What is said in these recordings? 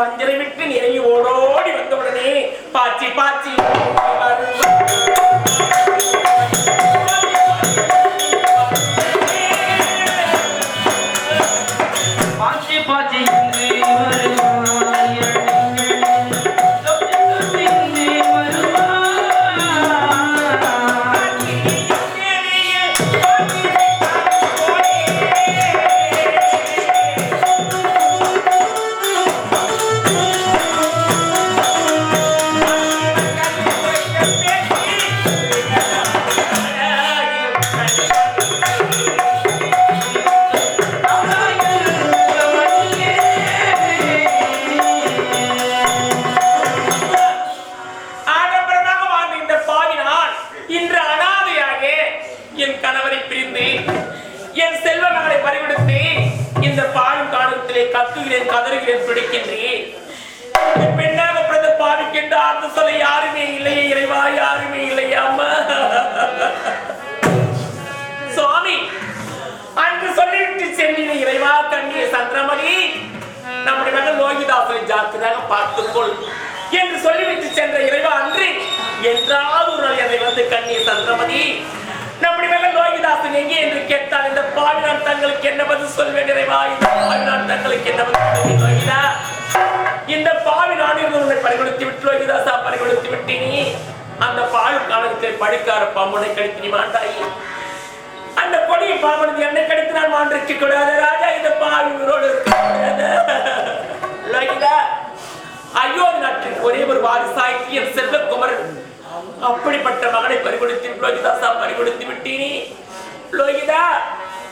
பஞ்சரை விட்டு நிறைய ஓடோடி வந்தவுடனே பாச்சி பாச்சி வருவாய். பாழும் கத்துகிறேன் கதறுகிறேன் பிடிக்கின்றேன் பெண்ணாக பிறந்த பாவிக்கின்ற ஆர்த்த சொல்ல யாருமே இல்லையே இறைவா யாருமே இல்லையா அம்மா. சுவாமி அன்று சொல்லிவிட்டு சென்னின இறைவா கண்ணிய சந்திரமணி நம்முடைய மகன் லோகிதாசனை ஜாக்கிரதாக பார்த்துக்கொள் என்று சொல்லிவிட்டு சென்ற இறைவா அன்று என்றாவது ஒரு நாள் என்னை வந்து கண்ணிய சந்திரமதி. நம்முடைய மகன் லோகிதாசன் எங்கே என்று கேட்டால் இந்த பாவினான் தங்களுக்கு என்ன பதில் சொல்வேன் இறைவா? இந்த பாவினான் தங்களுக்கு என்ன பதில் சொல்வேன் இந்த பாவி நான் இருந்து உன்னை பறிகொடுத்து விட்டு லோகிதாசா பறிகொடுத்து விட்டினி. அந்த பாவி காலத்தில் படிக்கார பாம்பனை கழித்து நீ மாட்டாயி. அந்த கொடியை பாம்பனது என்னை கடித்து நான் மாண்டிருக்க கூடாது ராஜா. இந்த பாவி உயிரோடு இருக்க கூடாது. லோகிதா அயோத்தி நாட்டின் ஒரே ஒரு வாரிசாய்க்கு என் செல்வக்குமரன் அப்படிப்பட்ட மகனை பறிகொடுத்து லோகிதாசா பறிகொடுத்து விட்டீனி. லோகிதா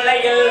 அந்த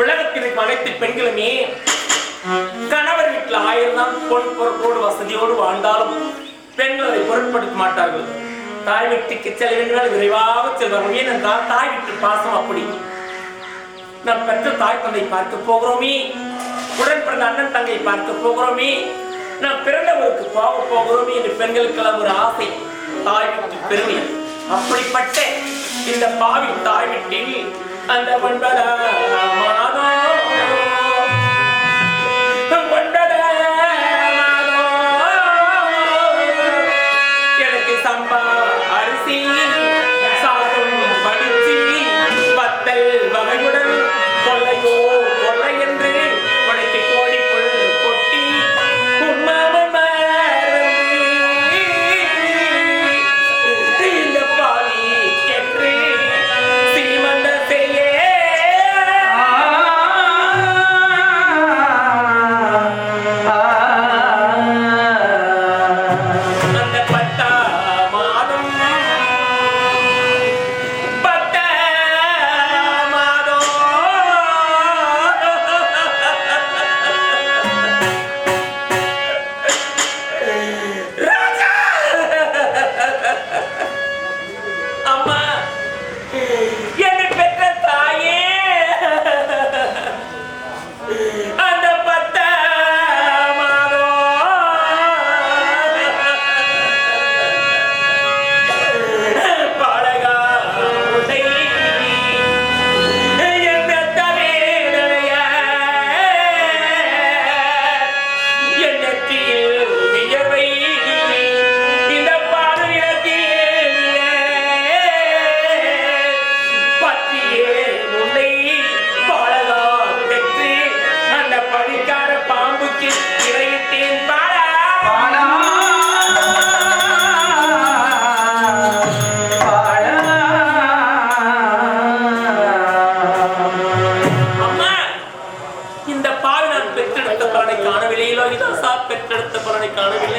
உலகத்தில் இருக்கும் அனைத்து பெண்களுமே கணவர் வீட்டில் ஆயிரம் தான் பொன் பொருட்களோடு வசதியோடு வாழ்ந்தாலும் பெண்கள் அதை பொருட்படுத்த மாட்டார்கள். தாய் வீட்டுக்கு செல்ல வேண்டும் விரைவாக செல்வார்கள். ஏனென்றால் தாய் வீட்டு பாசம் அப்படி. நாம் பெற்ற தாய் தந்தை பார்க்க போகிறோமே. உடன் பிறந்த அண்ணன் தங்கை பார்க்க போகிறோமே. நாம் பிறந்தவருக்கு போக போகிறோமே என்று பெண்களுக்கெல்லாம் ஒரு ஆசை. தாய் வீட்டு பெருமை. அப்படிப்பட்ட இந்த பாவி தாய் வீட்டில் அந்த ஒன்பதாம்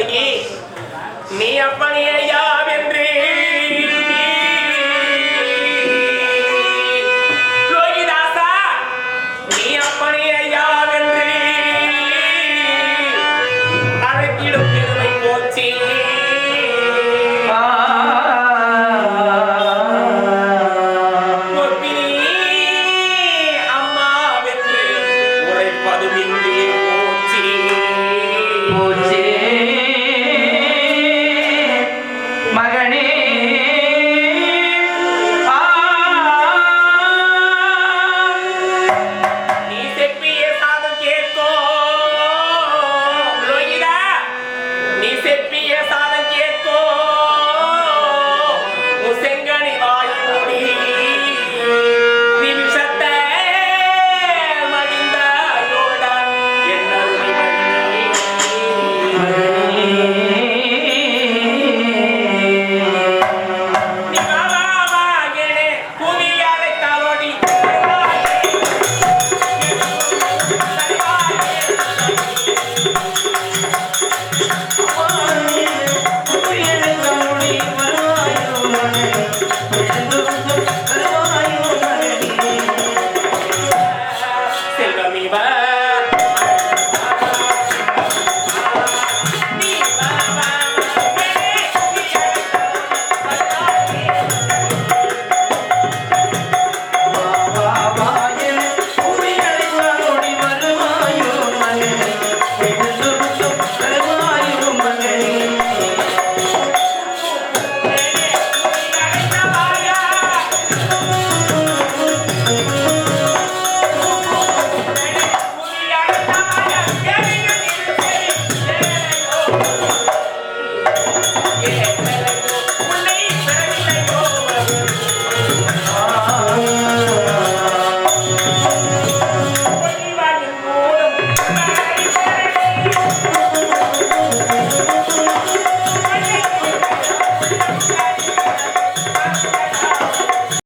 की मी अपने यार